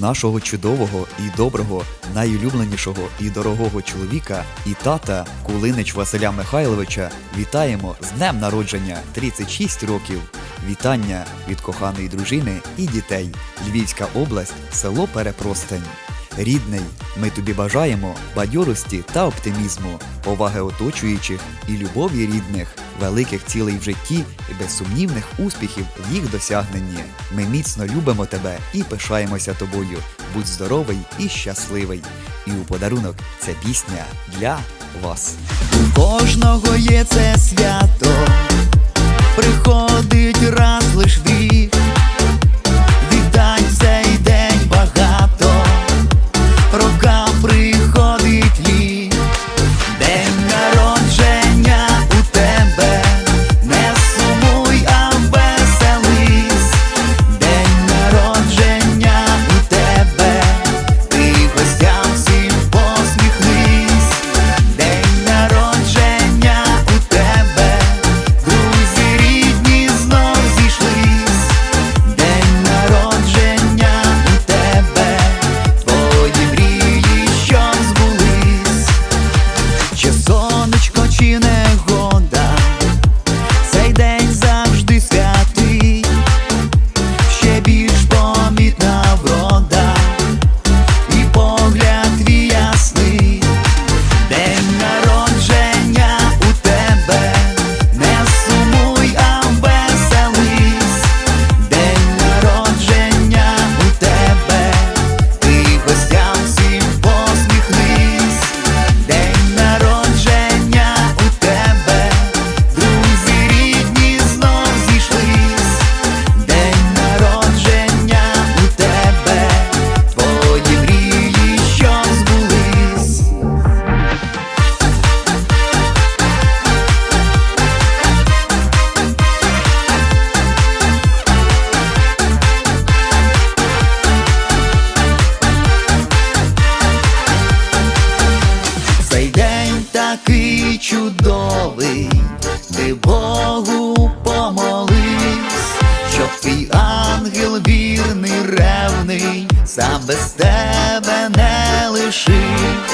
нашого чудового і доброго, найулюбленішого і дорогого чоловіка і тата Кулинич Василя Михайловича вітаємо з днем народження 36 років. Вітання від коханої дружини і дітей. Львівська область, село Перепростень. Рідний, ми тобі бажаємо бадьорості та оптимізму, поваги оточуючих і любові рідних, великих цілей в житті і безсумнівних успіхів в їх досягненні. Ми міцно любимо тебе і пишаємося тобою. Будь здоровий і щасливий. І у подарунок ця пісня для вас. У кожного є це свято, чудовий, ти Богу помолись, щоб твій ангел вірний, ревний, сам без тебе не лишився.